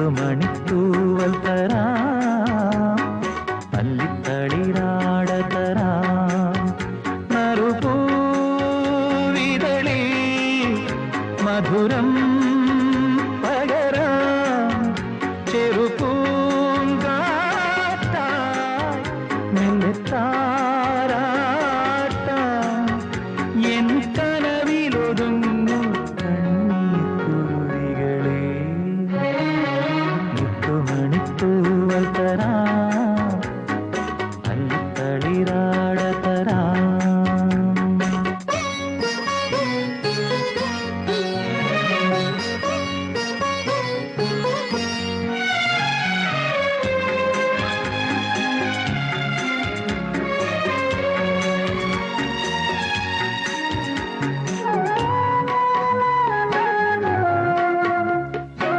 പത്തു മണിത്തൂവൽ തരാം. പല്ലിത്തളിരാട തരാം. നറുപൂവിതളി മധുരം പകരാം. ചെറുപ്പൂങ്കാത്തായി മണിപ്പൂവൽ തരാ.